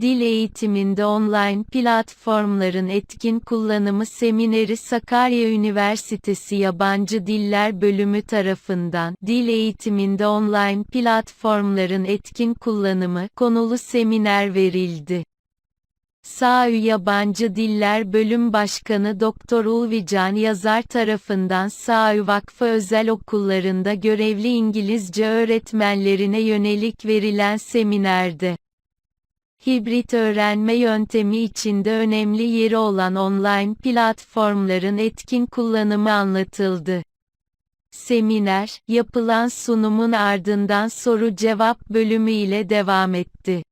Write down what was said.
Dil eğitiminde online platformların etkin kullanımı semineri Sakarya Üniversitesi Yabancı Diller Bölümü tarafından Dil eğitiminde online platformların etkin kullanımı konulu seminer verildi. SAÜ Yabancı Diller Bölüm Başkanı Dr. Ulvican Yazar tarafından SAÜ Vakfı özel okullarında görevli İngilizce öğretmenlerine yönelik verilen seminerde hibrit öğrenme yöntemi içinde önemli yeri olan online platformların etkin kullanımı anlatıldı. Seminer, yapılan sunumun ardından soru-cevap bölümü ile devam etti.